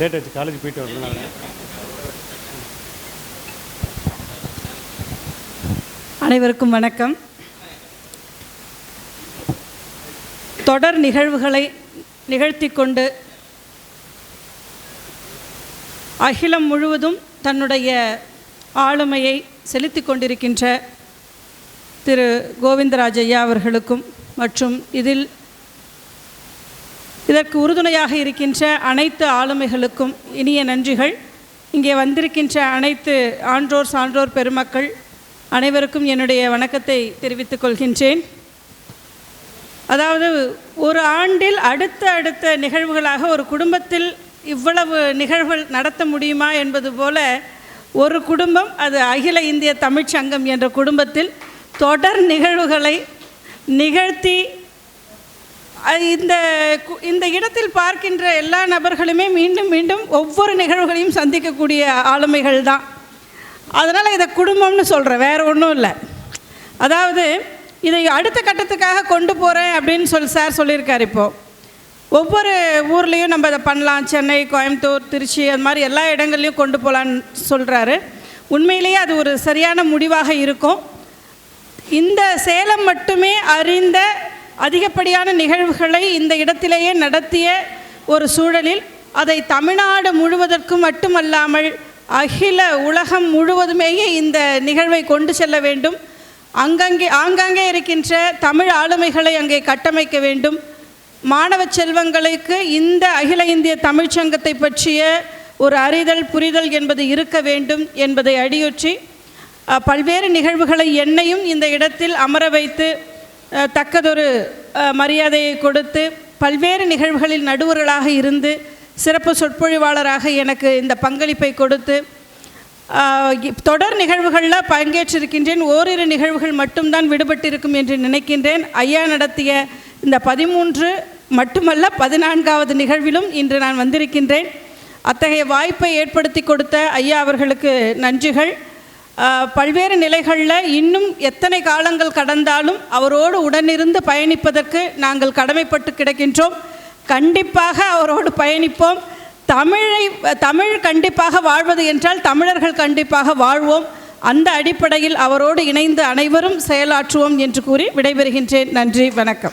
Late ஆச்சு college போயிட்டு வரதுனால. அனைவருக்கும் வணக்கம். தொடர் நிகழ்வுகளை நிகழ்த்தி கொண்டு அகிலம் முழுவதும் தன்னுடைய ஆளுமையை செலுத்தி கொண்டிருக்கின்ற திரு கோவிந்தராஜ் ஐயா அவர்களுக்கும் மற்றும் இதில் இதற்கு உறுதுணையாக இருக்கின்ற அனைத்து ஆளுமைகளுக்கும் இனிய நன்றிகள். இங்கே வந்திருக்கின்ற அனைத்து ஆன்றோர் சான்றோர் பெருமக்கள் அனைவருக்கும் என்னுடைய வணக்கத்தை தெரிவித்துக் கொள்கின்றேன். அதாவது ஒரு ஆண்டில் அடுத்த அடுத்த நிகழ்வுகளாக ஒரு குடும்பத்தில் இவ்வளவு நிகழ்வுகள் நடத்த முடியுமா என்பது போல ஒரு குடும்பம் அது அகில இந்திய தமிழ்ச் சங்கம் என்ற குடும்பத்தில் தொடர் நிகழ்வுகளை நிகழ்த்தி இந்த கு- இந்த இடத்தில் பார்க்கின்ற எல்லா நபர்களுமே மீண்டும் மீண்டும் ஒவ்வொரு நிகழ்வுகளையும் சந்திக்கக்கூடிய ஆளுமைகள் தான். அதனால் இதை குடும்பம்னு சொல்கிறேன் வேறு ஒன்றும் இல்லை. அதாவது இதை அடுத்த கட்டத்துக்காக கொண்டு போகிறேன் அப்படின்னு சொல்லி சார் சொல்லியிருக்கார் இப்போது ஒவ்வொரு ஊர்லேயும் நம்ம இதை பண்ணலாம். சென்னை கோயம்புத்தூர் திருச்சி அது மாதிரி எல்லா இடங்கள்லையும் கொண்டு போகலான்னு சொல்கிறாரு உண்மையிலேயே அது ஒரு சரியான முடிவாக இருக்கும். இந்த சேலம் மட்டுமே அறிந்த அதிகப்படியான நிகழ்வுகளை இந்த இடத்திலேயே நடத்திய ஒரு சூழலில் அதை தமிழ்நாடு முழுவதற்கும் மட்டுமல்லாமல் அகில உலகம் முழுவதுமேயே இந்த நிகழ்வை கொண்டு செல்ல வேண்டும். அங்கங்கே ஆங்காங்கே இருக்கின்ற தமிழ் ஆளுமைகளை அங்கே கட்டமைக்க வேண்டும். மாணவ செல்வங்களுக்கு இந்த அகில இந்திய தமிழ்ச்சங்கத்தை பற்றிய ஒரு அறிதல் புரிதல் என்பது இருக்க வேண்டும் என்பதை அடியொற்றி பல்வேறு நிகழ்வுகளை என்னையும் இந்த இடத்தில் அமர வைத்து தக்கதொரு மரியாதையை கொடுத்து பல்வேறு நிகழ்வுகளில் நடுவர்களாக இருந்து சிறப்பு சொற்பொழிவாளராக எனக்கு இந்த பங்களிப்பை கொடுத்து தொடர் நிகழ்வுகளில் பங்கேற்றிருக்கின்றேன். ஓரிரு நிகழ்வுகள் மட்டும்தான் விடுபட்டிருக்கும் என்று நினைக்கின்றேன். ஐயா நடத்திய இந்த பதிமூன்று மட்டுமல்ல பதினான்காவது நிகழ்விலும் இன்று நான் வந்திருக்கின்றேன். அத்தகைய வாய்ப்பை ஏற்படுத்தி கொடுத்த ஐயா அவர்களுக்கு நன்றிகள். பல்வேறு நிலைகளில் இன்னும் எத்தனை காலங்கள் கடந்தாலும் அவரோடு உடனிருந்து பயணிப்பதற்கு நாங்கள் கடமைப்பட்டு கிடக்கின்றோம். கண்டிப்பாக அவரோடு பயணிப்போம். தமிழை தமிழ் கண்டிப்பாக வாழ்வது என்றால் தமிழர்கள் கண்டிப்பாக வாழ்வோம். அந்த அடிப்படையில் அவரோடு இணைந்து அனைவரும் செயலாற்றுவோம் என்று கூறி விடைபெறுகின்றேன். நன்றி வணக்கம்.